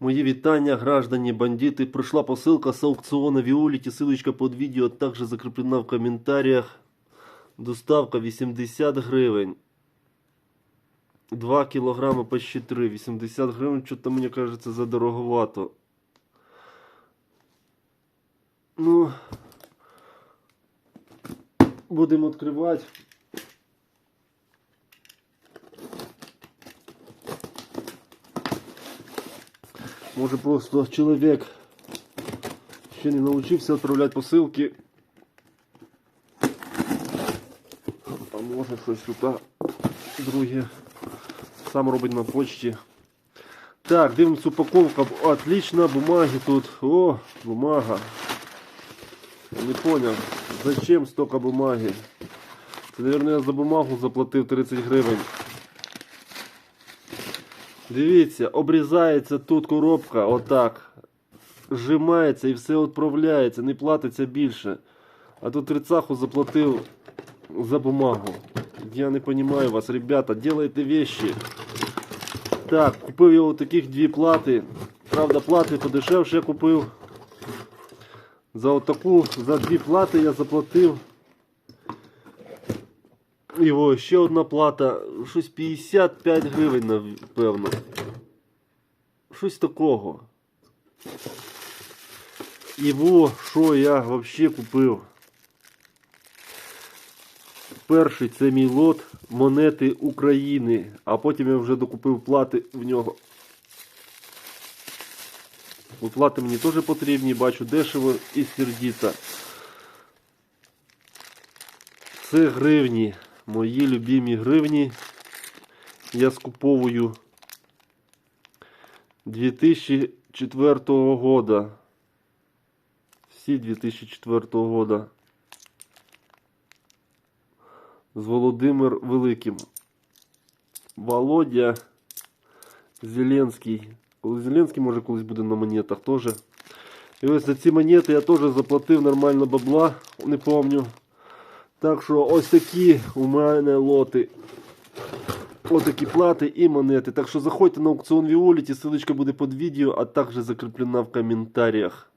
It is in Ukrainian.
Мои витания, граждане, бандиты. Пришла посылка с аукциона Виолити. Ссылочка под видео также закреплена в комментариях. Доставка 80 гривень. 2 кілограми почти 3. 80 гривень, що-то мені кажеться задороговато. Ну, будемо відкривати. Може просто чоловік ще не навчився відправляти посилки. А може щось тут друге сам робить на почті. Так, дивимось упаковка. Отлично, бумаги тут. О, бумага. Не понял, зачем столько бумаги? Це, наверное, я за бумагу заплатив 30 гривень. Дивіться, обрізається тут коробка, отак. Зжимається і все відправляється, не платиться більше. А тут трицаху заплатив за бумагу. Я не понимаю вас, ребята, делайте вещи. Так, купив я таких дві плати. Правда, плати подешевше купив. За отаку, за дві плати я заплатив. Його ще одна плата, щось 55 гривень, напевно. Щось такого. Його, що я взагалі купив? Перший це мій лот монети України, а потім я вже докупив плати в нього. Плати мені теж потрібні, бачу дешево і сердіто. Це гривні. Мої любимі гривні. Я скуповую 2004 года. Всі 2004 года. З Володимир Великим. Володя Зеленський. Коли Зеленський може колись буде на монетах теж. І ось за ці монети я теж заплатив нормально бабла, не помню. Так що ось такі у мене лоти. Ось такі плати і монети. Так що заходьте на аукціон Віоліті, ссылочка буде під відео, а також закріплена в коментарях.